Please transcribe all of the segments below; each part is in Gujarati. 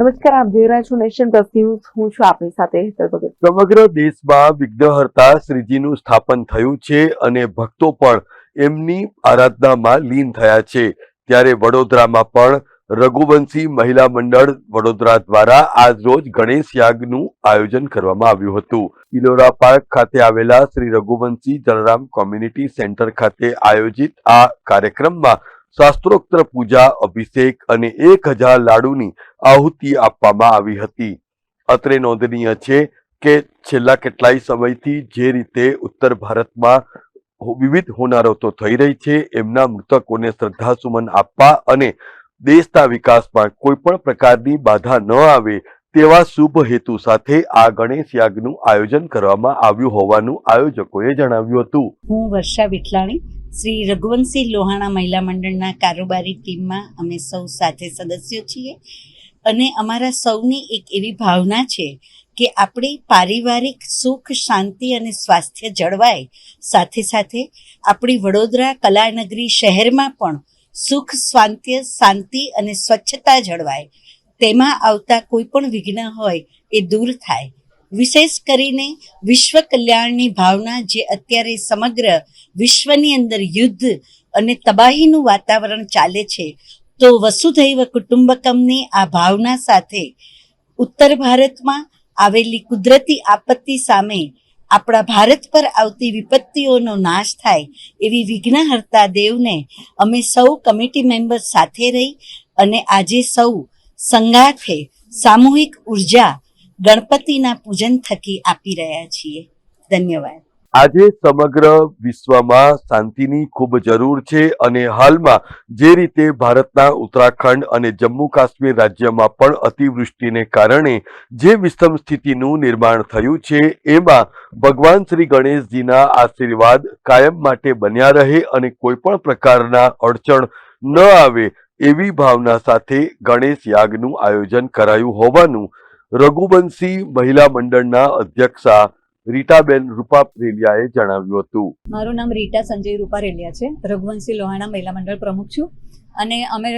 નમસ્કાર, આપ જોઈ રહ્યા છો નેશન પ્લસ ન્યૂઝ. હું છું આપની સાથે હેતર ભગત. સમગ્ર દેશમાં વિઘ્નહર્તા શ્રીજીનું સ્થાપન થયું છે અને ભક્તો પણ એમની આરાધનામાં લીન થયા છે. ત્યારે વડોદરામાં પણ રઘુવંશી મહિલા મંડળ વડોદરા દ્વારા આજ રોજ ગણેશ યાગનું આયોજન કરવામાં આવ્યું હતું. ઇલોરા પાર્ક ખાતે આવેલા શ્રી રઘુવંશી જલરામ કોમ્યુનિટી સેન્ટર ખાતે આયોજિત આ કાર્યક્રમમાં શાસ્ત્રોક્ત પૂજા, અભિષેક અને એક હજાર લાડુની આહુતિ આપવામાં આવી હતી. અત્રે નોંધનીય છે કે છેલ્લા કેટલાય સમયથી જે રીતે ઉત્તર ભારતમાં વિવિધ હોનારતો થઈ રહી છે, એમના મૃતકોને શ્રદ્ધાસુમન આપવા અને દેશના વિકાસમાં કોઈ પણ પ્રકારની બાધા ન આવે તેવા શુભ હેતુ સાથે આ ગણેશ યાગનું આયોજન કરવામાં આવ્યું હોવાનું આયોજકોએ જણાવ્યું હતું. હું વર્ષા વિઠલાણી શ્રી રઘુવંશી લોહાણા મહિલા મંડળના કારોબારી ટીમમાં અમે સૌ સાથે સદસ્યો છીએ અને અમારા સૌની એક એવી ભાવના છે કે આપણી પારિવારિક સુખ, શાંતિ અને સ્વાસ્થ્ય જળવાય. સાથે સાથે આપણી વડોદરા કલાનગરી શહેરમાં પણ સુખ સ્વાંત્ય શાંતિ અને સ્વચ્છતા જળવાય. તેમાં આવતા કોઈ પણ વિઘ્ન હોય એ દૂર થાય. વિશેષ કરીને વિશ્વ કલ્યાણની ભાવના જે અત્યારે સમગ્ર વિશ્વની અંદર યુદ્ધ અને તબાહીનું વાતાવરણ ચાલે છે, તો વસુધૈવ કુટુંબકમની આ ભાવના સાથે ઉત્તર ભારતમાં આવેલી કુદરતી આપત્તિ સામે આપણા ભારત પર આવતી વિપત્તિઓનો નાશ થાય એવી વિઘ્નહર્તા દેવને અમે સૌ કમિટી મેમ્બર સાથે રહી અને આજે સૌ સંગાથે સામૂહિક ઊર્જા ગણપતિના પૂજન થકી આપી રહ્યા છીએ. ધન્યવાદ. આજે સમગ્ર વિશ્વમાં શાંતિની ખૂબ જરૂર છે અને હાલમાં જે રીતે ભારતના ઉત્તરાખંડ અને જમ્મુ કાશ્મીર રાજ્યમાં પણ અતિવૃષ્ટિને કારણે જે વિષમ સ્થિતિનું નિર્માણ થયું છે, એમાં ભગવાન શ્રી ગણેશજીના આશીર્વાદ કાયમ માટે બન્યા રહે અને કોઈ પણ પ્રકારના અડચણ ન આવે એવી ભાવના સાથે ગણેશ યાગનું આયોજન કરાયું હોવાનું રઘુવંશી મહિલા મંડળના અધ્યક્ષા રીટાબેન રૂપારેલિયાએ જણાવ્યું હતું. મારું નામ રીટા સંજય રૂપા રેલિયા છે. રઘુવંશી લોહાણા મહિલા મંડળ પ્રમુખ છું. અને અમે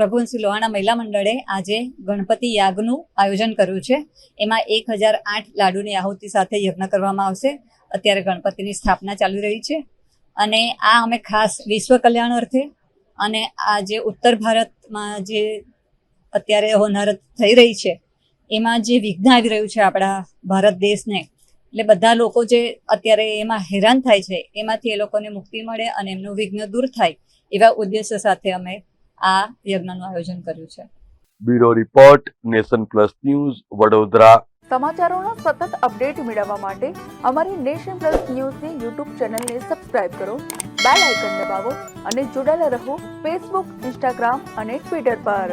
રઘુવંશી લોહાણા મહિલા મંડળે આજે ગણપતિ યાગનું આયોજન કર્યું છે. એમાં એક હજાર આઠ લાડુની આહુતિ સાથે યજ્ઞ કરવામાં આવશે. અત્યારે ગણપતિની સ્થાપના ચાલી રહી છે. અને આ અમે ખાસ વિશ્વ કલ્યાણ અર્થે અને આ જે ઉત્તર ભારતમાં જે અત્યારે હોનારત થઈ રહી છે એમાં જે વિઘ્ન આવી રહ્યું છે આપણા ભારત દેશને એટલે બધા લોકો જે અત્યારે એમાં હેરાન થાય છે એમાંથી એ લોકોને મુક્તિ મળે અને એમનું વિઘ્ન દૂર થાય એવા ઉદ્દેશ્ય સાથે અમે આ યજ્ઞનું આયોજન કર્યું છે. Bureau report nation plus news Vadodara. સમાચારોનો સતત અપડેટ મેળવવા માટે અમારી નેશન પ્લસ ન્યૂઝની યુટ્યુબ ચેનલને સબસ્ક્રાઇબ કરો બેલ આઇકન દબાવો અને જોડાયેલા રહો ફેસબુક ઇન્સ્ટાગ્રામ અને ટ્વિટર પર.